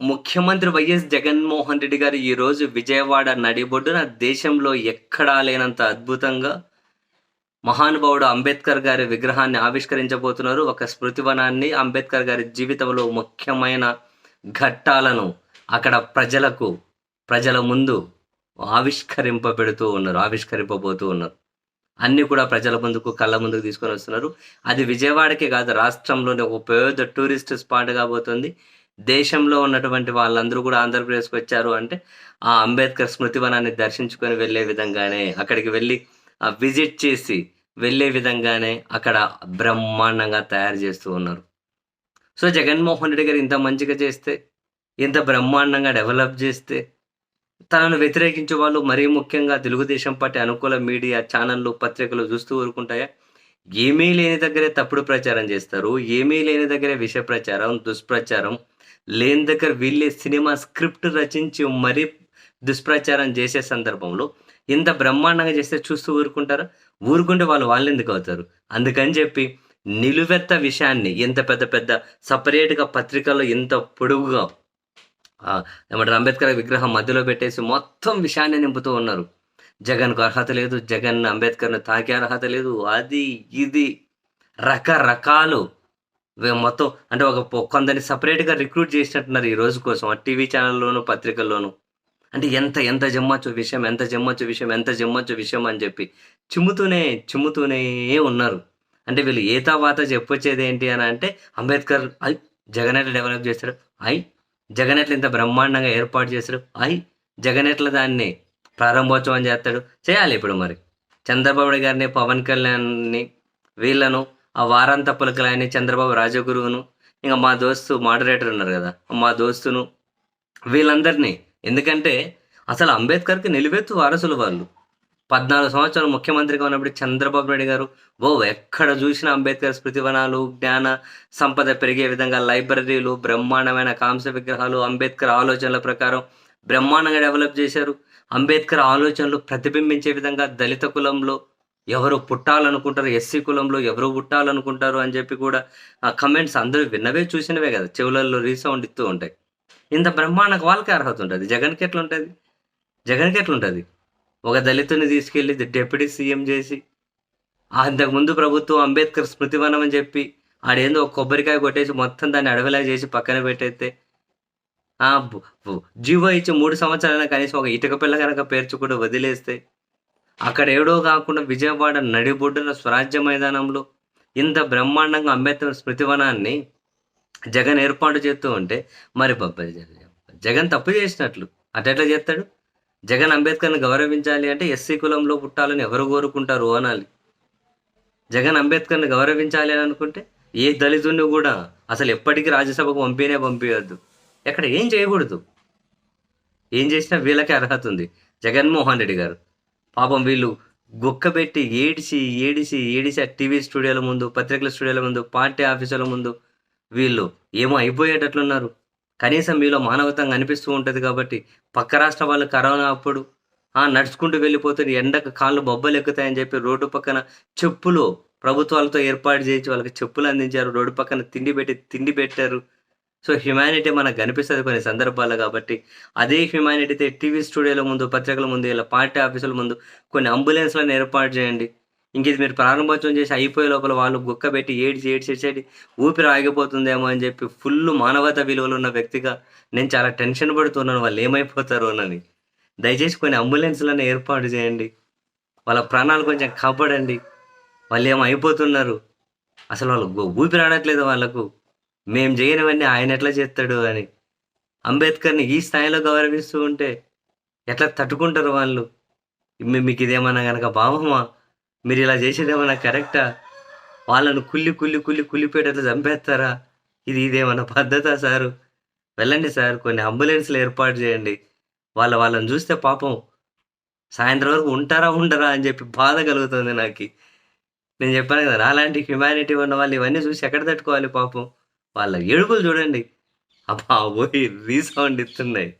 ముఖ్యమంత్రి వైఎస్ జగన్మోహన్ రెడ్డి గారు ఈరోజు విజయవాడ నడిబొడ్డున దేశంలో ఎక్కడా లేనంత అద్భుతంగా మహానుభావుడు అంబేద్కర్ గారి విగ్రహాన్ని ఆవిష్కరించబోతున్నారు. ఒక స్మృతివనాన్ని అంబేద్కర్ గారి జీవితంలో ముఖ్యమైన ఘట్టాలను అక్కడ ప్రజలకు ప్రజల ముందు ఆవిష్కరింపబెడుతూ ఉన్నారు ఆవిష్కరింపబోతూ ఉన్నారు. అన్ని కూడా ప్రజల ముందుకు కళ్ళ ముందుకు తీసుకొని వస్తున్నారు. అది విజయవాడకే కాదు రాష్ట్రంలోని ఒక పెద్ద టూరిస్ట్ స్పాట్ కాబోతుంది. దేశంలో ఉన్నటువంటి వాళ్ళందరూ కూడా ఆంధ్రప్రదేశ్కి వచ్చారు అంటే ఆ అంబేద్కర్ స్మృతివనాన్ని దర్శించుకొని వెళ్ళే విధంగానే అక్కడికి వెళ్ళి విజిట్ చేసి వెళ్ళే విధంగానే అక్కడ బ్రహ్మాండంగా తయారు చేస్తూ ఉన్నారు. సో జగన్మోహన్ రెడ్డి గారు ఇంత మంచిగా చేస్తే ఇంత బ్రహ్మాండంగా డెవలప్ చేస్తే తనను వ్యతిరేకించే వాళ్ళు మరీ ముఖ్యంగా తెలుగుదేశం పార్టీ అనుకూల మీడియా ఛానళ్ళు పత్రికలు చూస్తూ ఊరుకుంటాయా? ఏమీ లేని దగ్గరే తప్పుడు ప్రచారం చేస్తారు ఏమీ లేని దగ్గరే విష ప్రచారం దుష్ప్రచారం లేని దగ్గర వీళ్ళే సినిమా స్క్రిప్ట్ రచించి మరీ దుష్ప్రచారం చేసే సందర్భంలో ఇంత బ్రహ్మాండంగా చేస్తే చూస్తూ ఊరుకుంటారా? ఊరుకుంటే వాళ్ళు వాళ్ళు ఎందుకు అవుతారు? అందుకని చెప్పి నిలువెత్త విషయాన్ని ఇంత పెద్ద పెద్ద సపరేట్గా పత్రికల్లో ఇంత పొడుగుగా ఏమంటారు అంబేద్కర్ విగ్రహం మధ్యలో పెట్టేసి మొత్తం విషయాన్ని నింపుతూ ఉన్నారు. జగన్కు అర్హత లేదు జగన్ అంబేద్కర్ను తాకే అర్హత లేదు అది ఇది రకరకాలు మొత్తం అంటే ఒక కొందరిని సపరేట్గా రిక్రూట్ చేసినట్టున్నారు ఈ రోజు కోసం టీవీ ఛానల్లోను పత్రికల్లోను. అంటే ఎంత ఎంత జమ్మచ్చు విషయం ఎంత జమ్మచ్చు విషయం ఎంత జమ్మచ్చు విషయం అని చెప్పి చిమ్ముతూనే చిమ్ముతూనే ఉన్నారు. అంటే వీళ్ళు ఏ వాత చెప్పొచ్చేది ఏంటి అని అంటే అంబేద్కర్ ఐ జగన్ ఎట్లా డెవలప్ చేస్తాడు? ఐ జగన్ ఎట్లా ఇంత బ్రహ్మాండంగా ఏర్పాటు చేస్తాడు? ఐ జగన్ ఎట్లా దాన్ని ప్రారంభోత్సవం చేస్తాడు? చేయాలి ఇప్పుడు మరి. చంద్రబాబు గారిని పవన్ కళ్యాణ్ని వీళ్ళను ఆ వారాంత పులకలాయని చంద్రబాబు రాజగురువును ఇంకా మా దోస్తు మోడరేటర్ ఉన్నారు కదా మా దోస్తును వీళ్ళందరినీ. ఎందుకంటే అసలు అంబేద్కర్కి నిలువెత్తు వారసులు వాళ్ళు. పద్నాలుగు సంవత్సరాలు ముఖ్యమంత్రిగా ఉన్నప్పుడు చంద్రబాబు నాయుడు గారు ఓ ఎక్కడ చూసినా అంబేద్కర్ స్మృతివనాలు జ్ఞాన సంపద పెరిగే విధంగా లైబ్రరీలు బ్రహ్మాండమైన కాంస విగ్రహాలు అంబేద్కర్ ఆలోచనల ప్రకారం బ్రహ్మాండంగా డెవలప్ చేశారు. అంబేద్కర్ ఆలోచనలు ప్రతిబింబించే విధంగా దళిత కులంలో ఎవరు పుట్టాలనుకుంటారు ఎస్సీ కులంలో ఎవరు పుట్టాలనుకుంటారు అని చెప్పి కూడా ఆ కమెంట్స్ అందరూ విన్నవే చూసినవే కదా. చెవులలో రీసౌండ్ ఇస్తూ ఉంటాయి. ఇంత బ్రహ్మాండకు వాళ్ళకి అర్హత ఉంటుంది. జగన్కి ఎట్లా ఉంటుంది జగన్కి ఎట్లా ఉంటుంది ఒక దళితుని తీసుకెళ్ళి డిప్యూటీ సీఎం చేసి అంతకుముందు ప్రభుత్వం అంబేద్కర్ స్మృతివనం అని చెప్పి ఆడేందో ఒక కొబ్బరికాయ కొట్టేసి మొత్తం దాన్ని అడవిలా చేసి పక్కన పెట్టేస్తే జీవో ఇచ్చి మూడు సంవత్సరాలైనా కనీసం ఒక ఇటుక పిల్ల కనుక పేర్చుకుంటూ వదిలేస్తే అక్కడ ఏడో కాకుండా విజయవాడ నడిబొడ్డున స్వరాజ్య మైదానంలో ఇంత బ్రహ్మాండంగా అంబేద్కర్ స్మృతివనాన్ని జగన్ ఏర్పాటు చేస్తూ ఉంటే మరి జగన్ తప్పు చేసినట్లు. అటెట్లా చేస్తాడు? జగన్ అంబేద్కర్ని గౌరవించాలి అంటే ఎస్సీ కులంలో పుట్టాలని ఎవరు కోరుకుంటారు అనాలి. జగన్ అంబేద్కర్ని గౌరవించాలి అని అనుకుంటే ఏ దళితుడిని కూడా అసలు ఎప్పటికీ రాజ్యసభకు పంపినే పంపించద్దు ఎక్కడ ఏం చేయకూడదు? ఏం చేసినా వీళ్ళకి అర్హత ఉంది. జగన్మోహన్ రెడ్డి గారు. పాపం వీళ్ళు గుక్కబెట్టి ఏడిసి ఏడిసి ఏడిసి ఆ టీవీ స్టూడియోల ముందు పత్రికల స్టూడియోల ముందు పార్టీ ఆఫీసుల ముందు వీళ్ళు ఏమో అయిపోయేటట్లున్నారు. కనీసం మీలో మానవతంగా అనిపిస్తూ ఉంటుంది కాబట్టి పక్క రాష్ట్ర వాళ్ళు కరోనా అప్పుడు ఆ నడుచుకుంటూ వెళ్ళిపోతే ఎండకు కాళ్ళు బొబ్బలు ఎక్కుతాయని చెప్పి రోడ్డు పక్కన చెప్పులు ప్రభుత్వాలతో ఏర్పాటు చేయించి వాళ్ళకి చెప్పులు అందించారు. రోడ్డు పక్కన తిండి పెట్టి తిండి పెట్టారు. సో హ్యుమానిటీ మనకు కనిపిస్తుంది కొన్ని సందర్భాల్లో కాబట్టి అదే హ్యుమానిటీతో టీవీ స్టూడియోల ముందు పత్రికల ముందు ఇలా పార్టీ ఆఫీసుల ముందు కొన్ని అంబులెన్స్లను ఏర్పాటు చేయండి. ఇంక ఇది మీరు ప్రారంభోత్సవం చేసి అయిపోయే లోపల వాళ్ళు గుక్క పెట్టి ఏడ్చి ఏడ్చి ఏడ్చేటి ఊపిరి ఆగిపోతుందేమో అని చెప్పి ఫుల్ మానవత విలువలు ఉన్న వ్యక్తిగా నేను చాలా టెన్షన్ పడుతున్నాను వాళ్ళు ఏమైపోతారో అని దయచేసి కొన్ని అంబులెన్స్లను ఏర్పాటు చేయండి. వాళ్ళ ప్రాణాలు కొంచెం కాపాడండి. వాళ్ళు ఏమో అయిపోతున్నారు అసలు వాళ్ళు ఊపిరి ఆడట్లేదు వాళ్ళకు. మేం చేయనివన్నీ ఆయన ఎట్లా చేస్తాడు అని. అంబేద్కర్ని ఈ స్థాయిలో గౌరవిస్తూ ఉంటే ఎట్లా తట్టుకుంటారు వాళ్ళు? మీ- మీకు ఇదేమన్నా కనుక భావమా మీరు ఇలా చేసేదేమన్నా కరెక్టా? వాళ్ళను కుళ్ళి కుల్లి కుల్లి కుళ్ళిపోయేటట్లు చంపేస్తారా ఇది ఇదేమన్నా పద్ధతా సారు? వెళ్ళండి సార్ కొన్ని అంబులెన్స్లు ఏర్పాటు చేయండి. వాళ్ళ వాళ్ళని చూస్తే పాపం సాయంత్రం వరకు ఉంటారా ఉండరా అని చెప్పి బాధ కలుగుతుంది నాకు. నేను చెప్పాను కదా అలాంటి హ్యుమానిటీ ఉన్న వాళ్ళు ఇవన్నీ చూసి ఎక్కడ తట్టుకోవాలి పాపం? వాళ్ళ ఏడుపులు చూడండి. అబ్బా పోయి రీసౌండ్ ఇస్తున్నాయి.